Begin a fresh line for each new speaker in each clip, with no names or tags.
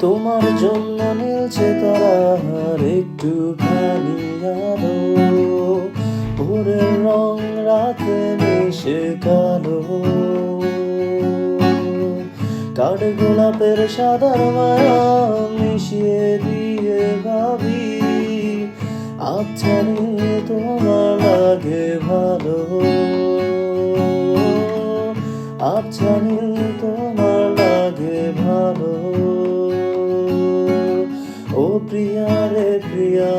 তোমার জন্য নীলছে তারার একটু খানি আলো। ভোরের রং রাতে মিশে কালো। কাঠ গোলাপের সাদার মায়া মিশিয়ে দিয়ে ভাবি আচ্ছা রে তোমার লাগে ভালো। আচ্ছা রে তোমার লাগে ভালো। প্রিয়া রে প্রিয়া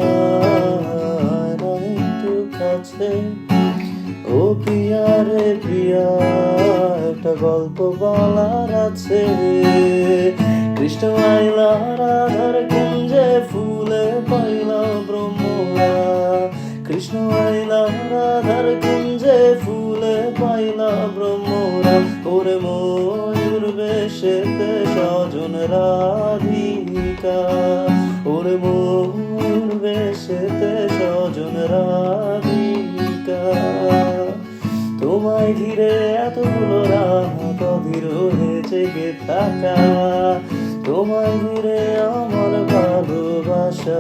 একটু কাছে। ও প্রিয়া রে প্রিয়া, একটা গল্প বলার আছে। কৃষ্ণ আইলা রাধার কুঞ্জে ফুলে পাইলা ব্রহ্মরা কৃষ্ণ আইলা রাধার কুঞ্জে ফুলে পাইলা ব্রহ্মরা ওরে ময়ূর বেশেতে স্বজন রাধিকা। তোমায় ঘিরে এতগুলো রাত অধীর হয়েছে গে থাকা। তোমায় ঘিরে আমার ভালোবাসা।